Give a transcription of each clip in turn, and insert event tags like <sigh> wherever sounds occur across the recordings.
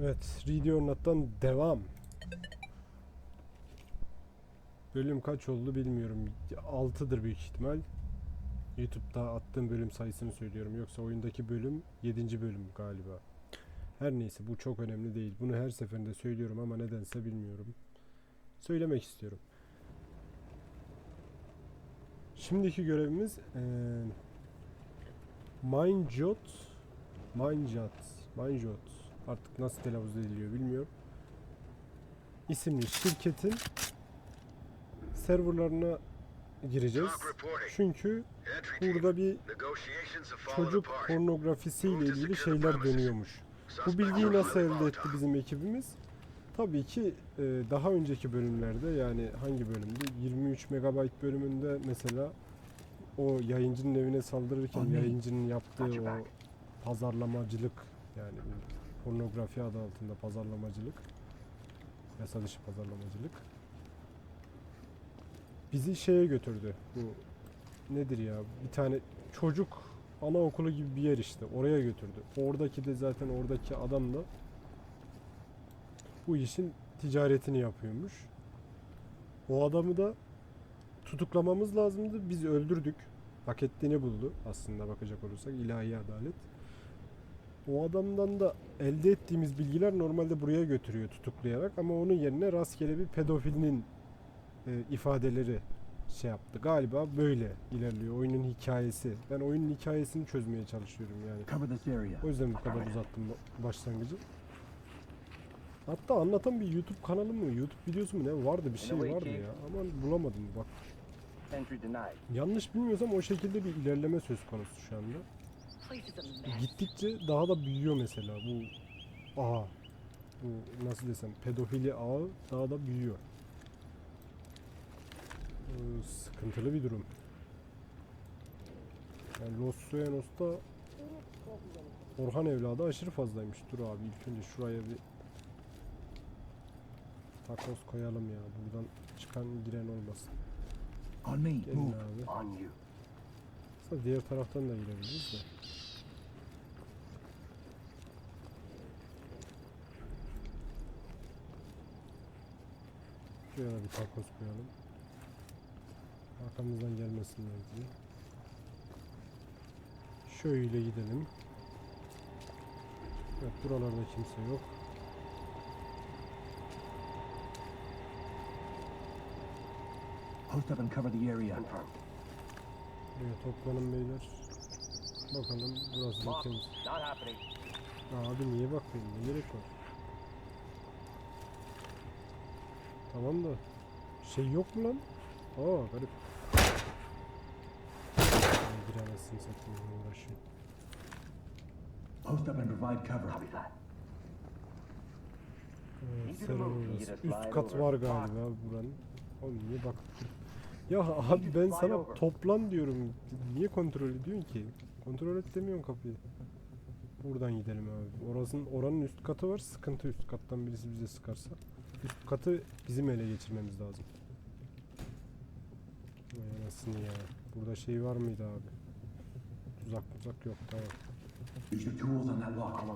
Evet, or Not'tan devam. Bölüm kaç oldu bilmiyorum. 6'dır büyük ihtimal. YouTube'da attığım bölüm sayısını söylüyorum. Yoksa oyundaki bölüm 7. bölüm galiba. Her neyse bu çok önemli değil. Bunu her seferinde söylüyorum ama nedense bilmiyorum. Söylemek istiyorum. Şimdiki görevimiz eee Mindjot Mindjot Mindjot artık nasıl telaffuz ediliyor bilmiyorum. İsimli şirketin serverlarına gireceğiz. Çünkü burada bir çocuk pornografisiyle ilgili şeyler dönüyormuş. Bu bilgiyi nasıl elde etti bizim ekibimiz? Tabii ki e, daha önceki bölümlerde yani hangi bölümde? 23 megabayt bölümünde mesela o yayıncının evine saldırırken yayıncının yaptığı o pazarlamacılık yani pornografi adı altında pazarlamacılık yasa dışı pazarlamacılık bizi şeye götürdü. Bu nedir ya? Bir tane çocuk anaokulu gibi bir yer işte. Oraya götürdü. Oradaki de zaten oradaki adam da bu işin ticaretini yapıyormuş. O adamı da tutuklamamız lazımdı. Biz öldürdük. Hak ettiğini buldu aslında bakacak olursak ilahi adalet. O adamdan da elde ettiğimiz bilgiler normalde buraya götürüyor tutuklayarak ama onun yerine rastgele bir pedofilinin e, ifadeleri şey yaptı. Galiba böyle ilerliyor oyunun hikayesi. Ben oyunun hikayesini çözmeye çalışıyorum yani. O yüzden bu kadar uzattım ba- başlangıcı. Hatta anlatan bir YouTube kanalı mı, YouTube videosu mu ne vardı bir şey vardı ya. Ama bulamadım bak. Yanlış bilmiyorsam o şekilde bir ilerleme söz konusu şu anda. Gittikçe daha da büyüyor mesela bu ağa. Bu nasıl desem pedofili ağı daha da büyüyor. Ee, sıkıntılı bir durum. Yani Los Suenos'ta Orhan evladı aşırı fazlaymış. Dur abi ilk önce şuraya bir takoz koyalım ya. Buradan çıkan giren olmasın. On me. Gelin Move. abi. On you. Aslında diğer taraftan da girebiliriz de. Şuraya da bir takoz koyalım. Arkamızdan gelmesinler diye. Şöyle gidelim. Evet buralarda kimse yok. Post up and cover the area. Buraya toplanın beyler. Bakalım burası da temiz. Abi niye bakmayayım? Ne gerek var? Tamam da şey yok mu lan? Aa garip. Ay, giremezsin satayım uğraşıyor. Post up and provide cover. Copy that. Evet, Üst kat var galiba buranın. Oğlum niye bak? Ya abi ben sana toplan diyorum. Niye kontrol ediyorsun ki? Kontrol et demiyorsun kapıyı. Buradan gidelim abi. Orasının oranın üst katı var. Sıkıntı üst kattan birisi bize sıkarsa. Üst katı bizim ele geçirmemiz lazım. Vay anasını ya. Burada şey var mıydı abi? Tuzak tuzak yok tamam.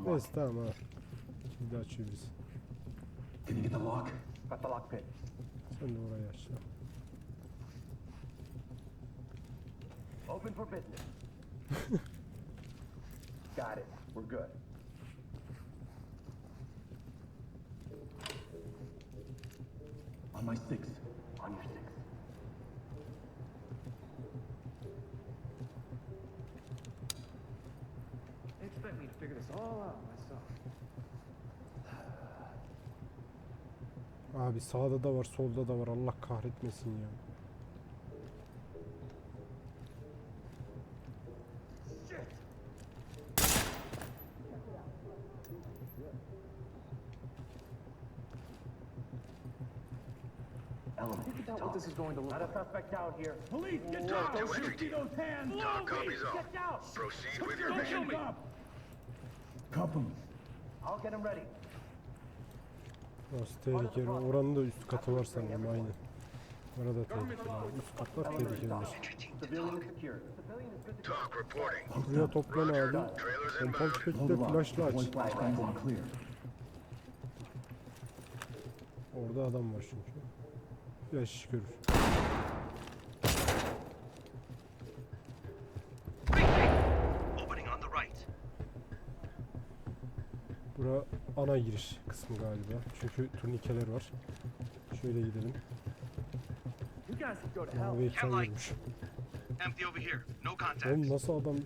Neyse tamam ha. Şimdi açıyor bizi. Can you get the lock? Got the lock pick. Sen de orayı aç. Open for business. <laughs> Got it. We're good. My six. On your six. They expect me to figure this all out myself. Abi sağda da var, solda da var. Allah kahretmesin ya. About what this is going to look Not a suspect out here. Police, get down! Don't shoot see those hands! Talk copies all. Get down. Proceed with Put your hands up! Him. I'll get him ready. Orası tehlikeli. Oranın da üst katı var sanırım aynı. Orada tehlikeli. Üst katlar tehlikeli. Civilian is secured. Civilian is good to go. Talk reporting. Post Buraya up. toplan abi. İnbound. tüfekle flashla aç. Orada adam var çünkü. Flash iş görür. Bura ana giriş kısmı galiba. Çünkü turnikeler var. Şöyle gidelim. Mavi ekran görmüş. Empty over here. No contact. Oğlum nasıl adam...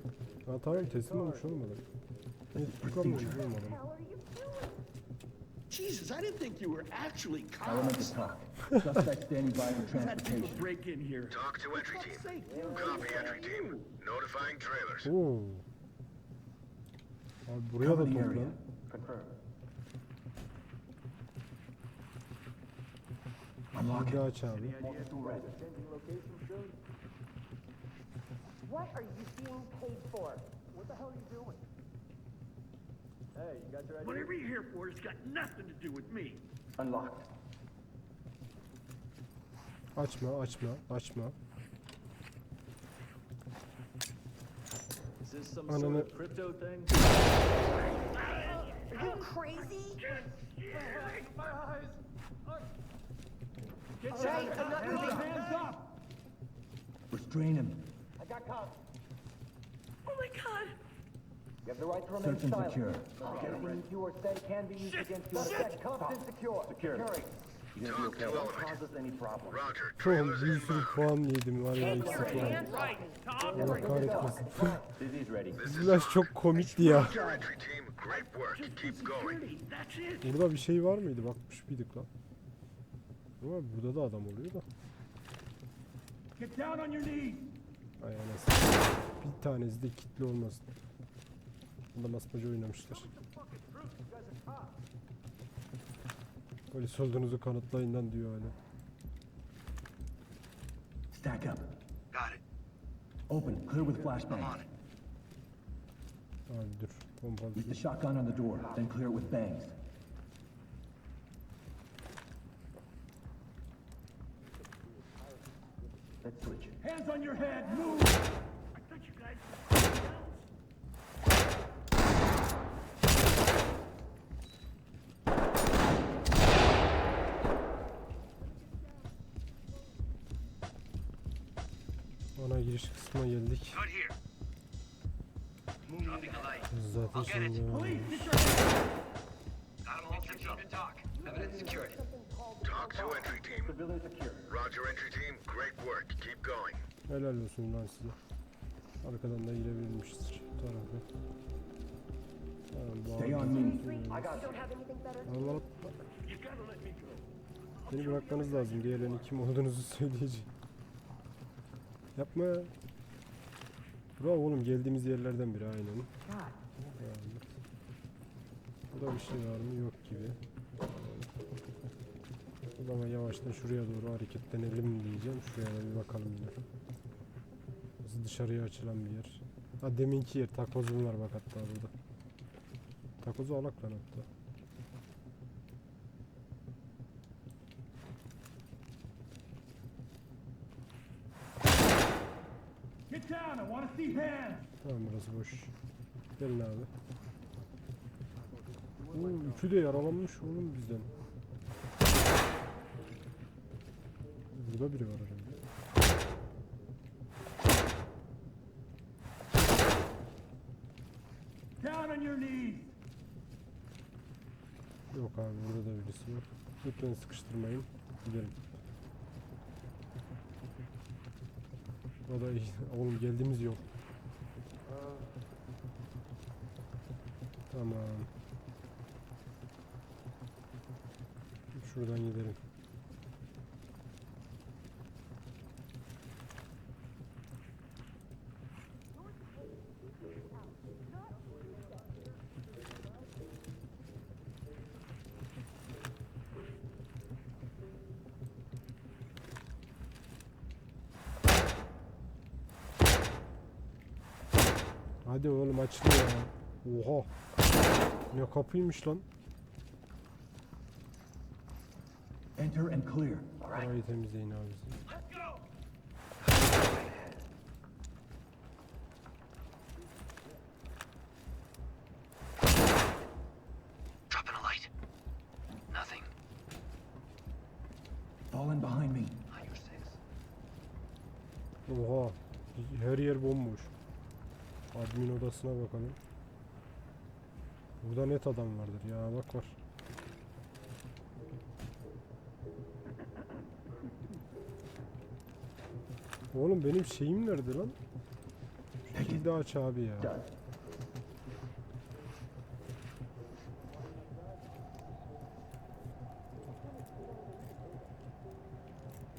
Ha tamam teslim olmuş oğlum adam. Oğlum adam? Jesus, I didn't think you were actually Element cops. to talk. Suspect standing by for <laughs> Had people transportation. break in here. Talk to entry team. fuck's sake, dude. Copy entry team. Notifying trailers. Oo. Abi buraya da Cover the area. Confirm. Unlock Bir it. aç abi. What are you being paid for? What the hell are you doing? Hey, you got your ID? Whatever you're here for, it's got nothing to do with me. Unlocked. Açma, açma, açma. Is this some Ananı- sort of crypto thing? Are you crazy? Get All right, I'm not moving. Hands up! Restrain him. I got cops. Oh my god. You have the right to remain Search silent. secure. Anything you do or say can be used against you. Set cuffed and secure. Securing. You're gonna be okay. Don't cause us any problems. Roger. Oğlum Trailers bir sürü puan yedim var ya. Me. Allah kahretmesin. Busy's ready. This is Flash çok komikti ya. Burada bir şey var mıydı? Bakmış mıydık lan? Ama burada da adam oluyor da. Get down on your knees. Ay anasını. Bir tanesi de kitli olmasın. Bunda masmaca oynamışlar. Polis olduğunuzu kanıtlayın lan diyor hala. Stack up. Got it. Open. Clear with I'm flashbang. on it. Abi dur. Pompalı. Use the shotgun on the door, then clear it with bangs. Let's switch. Hands on your head, move! I thought you guys all tripped up. to talk. Evidence secured. Talk to entry team. Roger entry team. Great work. Keep going. Helal olsun lan size. Arkadan da girebilmişizdir. Bu tarafı. Stay on me. Beni bırakmanız lazım. Diğerlerinin kim olduğunuzu <laughs> söyleyeceğim. Yapma. Bravo oğlum geldiğimiz yerlerden biri aynen. Tamam. Burada bir şey var mı? Yok gibi. O zaman yavaştan şuraya doğru hareketlenelim diyeceğim. Şuraya da bir bakalım yine. Burası dışarıya açılan bir yer. Ha deminki yer. Takozum var bak hatta burada. Takozu alak lan hatta. Get down, I wanna see hands. Tamam burası boş. Gelin abi. Oo, üçü de yaralanmış oğlum bizden. Burada biri var herhalde. Down on your knees. Yok abi burada da birisi var. Lütfen sıkıştırmayın. Gidelim. O da. Oğlum geldiğimiz yol. Tamam. Şuradan gidelim. Hadi oğlum açılıyor ya. Oha. Ne kapıymış lan. Enter and clear. Orayı temizleyin abi siz. Dropping a light. Nothing. Fall in behind me. Oha. Her yer bomboş. Admin odasına bakalım. Burada net adam vardır ya bak var. Oğlum benim şeyim nerede lan? Şu kilidi aç abi ya.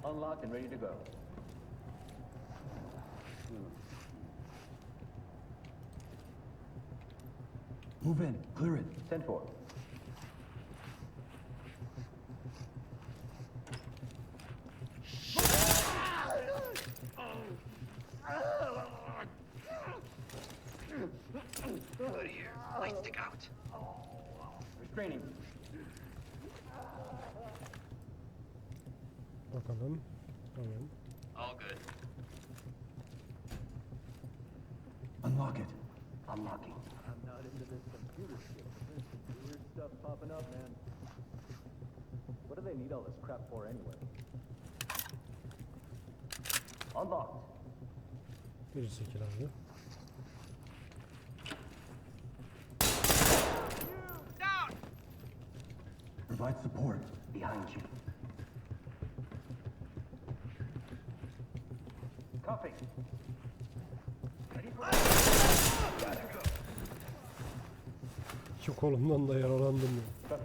Unlocked and ready to go. Move in. Clear it. Send for. Good here. Lights stick out. Restraining. Bakalım. Tamam. All good. Unlock it. Unlocking. I'm not into this computer shit. There's some weird stuff popping up, man. What do they need all this crap for anyway? Unlocked. Bir çekil abi. Down! Provide support. Behind you. Cuffing. Kolumdan da yaralandım ya.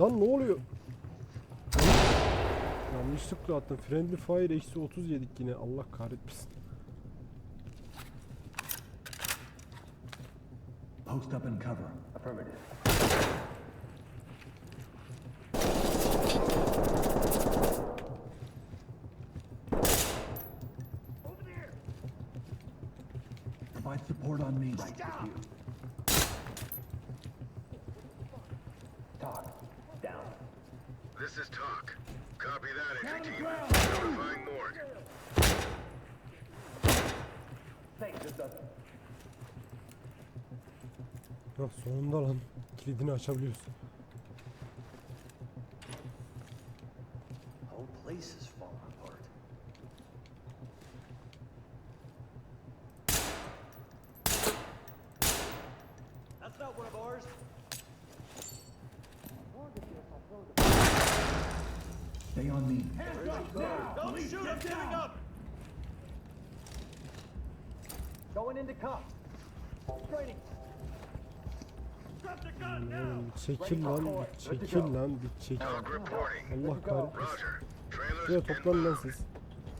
Lan ne oluyor? Yanlışlıkla attım. Friendly fire eksi 30 yedik yine. Allah kahretmesin. Post up and cover. Affirmative. Provide support on me. Right with you. Talk. Down. This is talk. Copy that, entry team. Notifying morgue. Ya sonunda lan. Kilidini açabiliyorsun. whole place is Stay on me. Don't shoot! I'm giving up! Going into cuff. Training. Drop the gun now. Oğlum çekil lan. Bir çekil lan. Bir çekil. Allah. Trailers Şuraya toplan lan siz.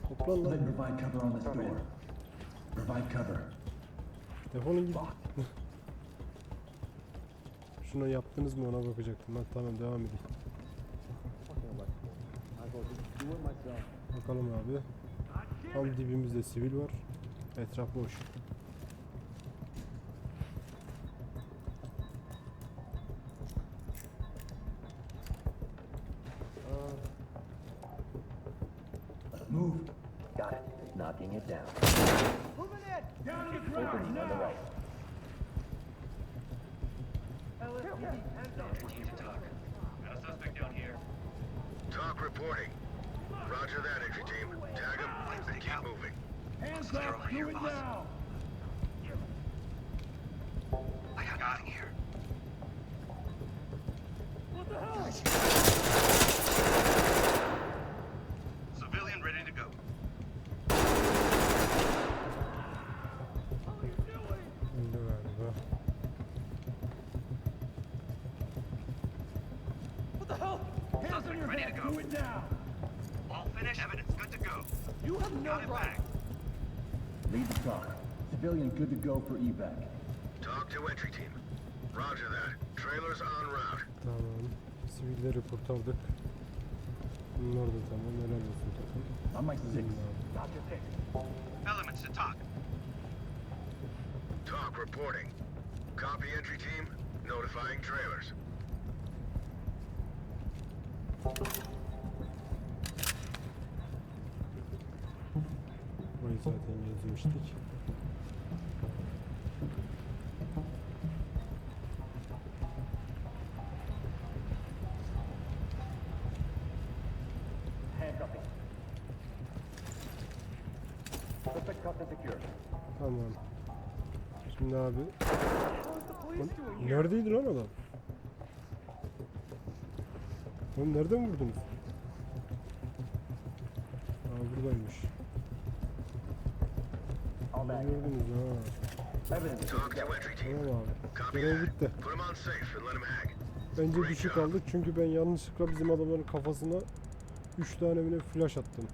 Toplan lan. Then provide cover on this door. Provide cover. Defolun gidin. <laughs> Şuna yaptınız mı ona bakacaktım. Ben tamam devam edeyim. Bakalım abi. Tam dibimizde sivil var. Etraf boş. Move. Got it. Knocking it down. Down to the ground now. right. Team to talk. A suspect down here. Talk reporting. Roger that, entry team. Tag him and keep moving. Hands Clear up. Do it now. I got nothing here. What the hell? Civilian ready to go. Öldü galiba. What the hell? Hands on your Ready to go. Do it now. All finished. Evidence good to go. You have no Got it right. back. Lead the talk. Civilian good to go for evac. Talk to entry team. Roger that. Trailers en route. Tamam. Sivilleri kurtardık. Bunlar da tamam. Helal olsun takım. On my six. Gidin abi. Got your six. Elements to talk. Talk reporting. Copy entry team. Notifying trailers. Arabayı zaten yazmıştık. Tamam. Şimdi abi. Neredeydi lan adam? Oğlum nereden vurdunuz? Aa buradaymış him on safe and let him hang. Bence düşük aldık çünkü ben yanlışlıkla bizim adamların kafasına 3 tane mi ne flash attım.